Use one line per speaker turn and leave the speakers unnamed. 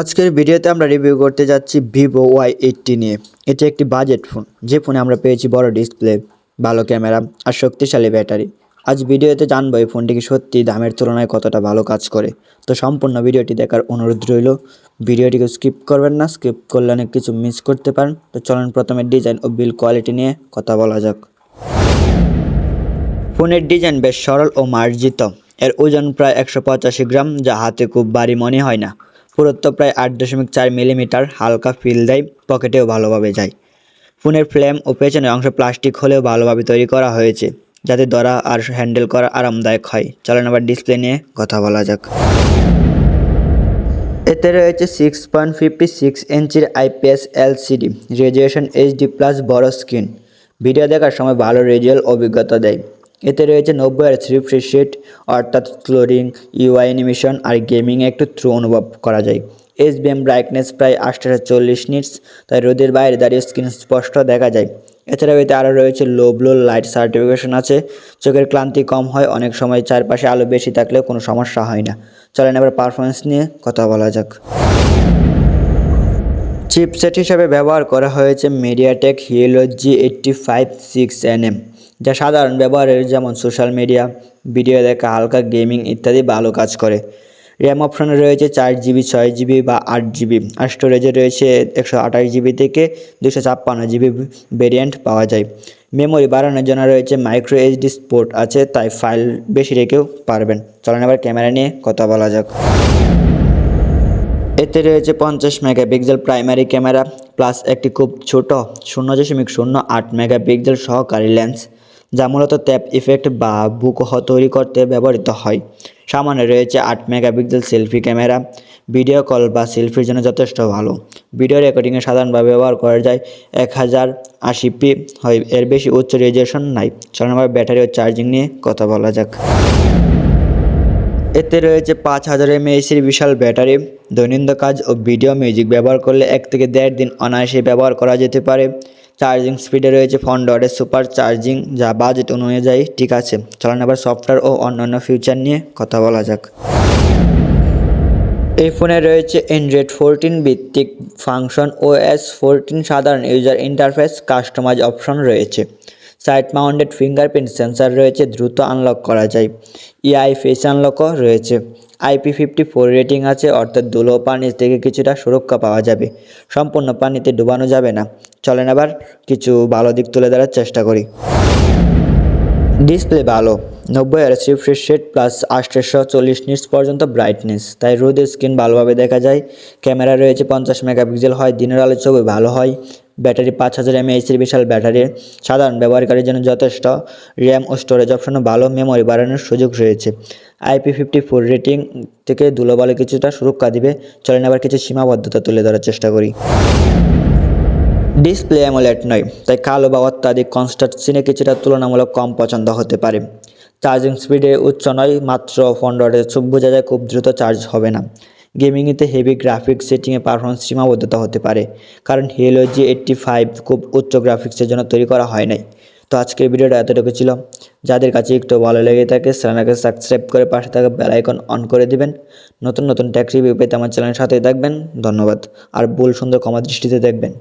আজকের ভিডিওতে আমরা রিভিউ করতে যাচ্ছি ভিভো ওয়াই এইটটি নিয়ে। এটি একটি বাজেট ফোন যে ফোনে আমরা পেয়েছি বড় ডিসপ্লে ভালো ক্যামেরা আর শক্তিশালী ব্যাটারি আজ ভিডিওতে জানব এই ফোনটি কি সত্যি দামের তুলনায় কতটা ভালো কাজ করে। তো সম্পূর্ণ ভিডিওটি দেখার অনুরোধ রইল। ভিডিওটিকে স্কিপ করবেন না স্কিপ করলে অনেক কিছু মিস করতে পারেন। তো চলুন প্রথমে ডিজাইন ও বিল কোয়ালিটি নিয়ে কথা বলা যাক। ফোনের ডিজাইন বেশ সরল ও মার্জিত। এর ওজন প্রায় একশো পঁচাশি গ্রাম, যা হাতে খুব ভারী মনে হয় না। পুরুত্ব প্রায় আট দশমিক চার মিলিমিটার, হালকা ফিল দেয়, পকেটেও ভালোভাবে যায়। ফোনের ফ্লেম ও পেছনের অংশ প্লাস্টিক হলেও ভালোভাবে তৈরি করা হয়েছে, যাতে ধরা আর হ্যান্ডেল করা আরামদায়ক হয়। চলেন আবার ডিসপ্লে নিয়ে কথা বলা যাক। এতে রয়েছে সিক্স পয়েন্ট ফিফটি সিক্স ইঞ্চির IPS LCD resolution HD plus বড় স্ক্রিন। ভিডিও দেখার সময় ভালো রেজুয়াল অভিজ্ঞতা দেয়। এতে রয়েছে নব্বই আর থ্রি ফ্রি শিট অর্থাৎ ফ্লোরিং, ইউআই অ্যানিমেশন আর গেমিংয়ে একটু থ্রু অনুভব করা যায়। এসবিএম ব্রাইটনেস প্রায় আটশো চল্লিশ নিটস, তাই রোদের বাইরে দাঁড়িয়ে স্ক্রিন স্পষ্ট দেখা যায়। এছাড়াও এতে আরও রয়েছে লো ব্লো লাইট সার্টিফিকেশন আছে। চোখের ক্লান্তি কম হয়, অনেক সময় চারপাশে আলো বেশি থাকলেও কোনো সমস্যা হয় না। চলেন এবার পারফরমেন্স নিয়ে কথা বলা যাক। চিপসেট হিসাবে ব্যবহার করা হয়েছে MediaTek Helio G eighty five six nm যা সাধারণ ব্যবহারের যেমন সোশ্যাল মিডিয়া ভিডিও দেখা, হালকা গেমিং ইত্যাদি ভালো কাজ করে। র্যাম অপশনে রয়েছে চার জিবি ছয় জিবি বা আট জিবি আর স্টোরেজে রয়েছে একশো আঠাশ জিবি থেকে দুশো ছাপ্পান্ন জিবি ভেরিয়েন্ট পাওয়া যায়। মেমোরি বাড়ানোর জন্য রয়েছে মাইক্রো এইচডি স্পোর্ট আছে, তাই ফাইল বেশি রেখেও পারবেন। চলেন এবার ক্যামেরা নিয়ে কথা বলা যাক। এতে রয়েছে পঞ্চাশ মেগাপিক্সেল প্রাইমারি ক্যামেরা প্লাস একটি খুব ছোট শূন্য দশমিক শূন্য আট মেগাপিক্সেল সহকারী লেন্স যা মূলত ট্যাপ ইফেক্ট বা বুকহ তৈরি করতে ব্যবহৃত হয়। সামনে রয়েছে আট megapixel selfie camera, video call বা সেলফির জন্য যথেষ্ট ভালো। ভিডিও রেকর্ডিংয়ে সাধারণভাবে ব্যবহার করা যায় এক হাজার আশি পি। হয়, এর বেশি উচ্চ রেজুলেশন নাই। সাধারণভাবে ব্যাটারি ও চার্জিং নিয়ে কথা বলা যাক। এতে রয়েছে পাঁচ হাজার এমএএসির বিশাল ব্যাটারি। দৈনন্দিন কাজ ও ভিডিও মিউজিক ব্যবহার করলে এক থেকে দেড় দিন অনায়াসে ব্যবহার করা যেতে পারে। চার্জিং স্পিডে রয়েছে ফোন ডটের সুপার চার্জিং, যা বাজেট অনুযায়ী ঠিক আছে। চলুন আবার সফটওয়্যার ও অন্যান্য ফিউচার নিয়ে কথা বলা যাক। এই ফোনে রয়েছে অ্যান্ড্রয়েড ফোরটিন ভিত্তিক ফাংশন ও এস ফোরটিন সাধারণ ইউজার ইন্টারফেস কাস্টমাইজ অপশন রয়েছে। সাইড মাউন্টেড ফিঙ্গারপ্রিন্ট সেন্সার রয়েছে, দ্রুত আনলক করা যায়। ইআই ফেস আনলকও রয়েছে। আইপি ফিফটি ফোর রেটিং আছে, অর্থাৎ দুলো পানি থেকে কিছুটা সুরক্ষা পাওয়া যাবে। সম্পূর্ণ পানিতে ডুবানো যাবে না। চলেন আবার কিছু ভালো দিক তুলে ধরার চেষ্টা করি। ডিসপ্লে ভালো। নব্বই আর রিফ্রেশ রেট প্লাস আটশোশো চল্লিশ নিটস পর্যন্ত ব্রাইটনেস তাই রোদের স্ক্রিন ভালোভাবে দেখা যায়। ক্যামেরা রয়েছে পঞ্চাশ মেগাপিক্সেল হয়, দিনের আলো ছবি ভালো হয়। ব্যাটারি পাঁচ হাজার এমএএইচের বিশাল ব্যাটারি। সাধারণ ব্যবহারকারীর জন্য যথেষ্ট। র্যাম ও স্টোরেজ অপশনও ভালো মেমোরি বাড়ানোর সুযোগ রয়েছে। আইপি ফিফটি ফোর রেটিং থেকে ধুলোবালে কিছুটা সুরক্ষা দিবে। চলেন আবার কিছু সীমাবদ্ধতা তুলে ধরার চেষ্টা করি। ডিসপ্লে অ্যামোলেট নয়, তাই কালো বা অত্যাধিক কনস্ট্রাকশনে কিছুটা তুলনামূলক কম পছন্দ হতে পারে। চার্জিং স্পিডে উচ্চ নয়, মাত্র পনেরোতে চোখ বোঝা যায় খুব দ্রুত চার্জ হবে না। গেমিংয়েতে হেভি গ্রাফিক্স সেটিংয়ে পারফরমেন্স সীমাবদ্ধতা হতে পারে। কারণ হেলো জি এইট্টি ফাইভ খুব উচ্চ গ্রাফিক্সের জন্য তৈরি করা হয় নাই। তো আজকের ভিডিওটা এতটুকু ছিল। যাদের কাছে একটু ভালো লেগে থাকে চ্যানেলকে সাবস্ক্রাইব করে পাশে থাকা বেল আইকন অন করে দিবেন। নতুন নতুন ট্যাক্স রিভিউ পেতে আমার চ্যানেলের সাথেই থাকবেন। ধন্যবাদ। আর ভুল সুন্দর ক্ষমা দৃষ্টিতে দেখবেন।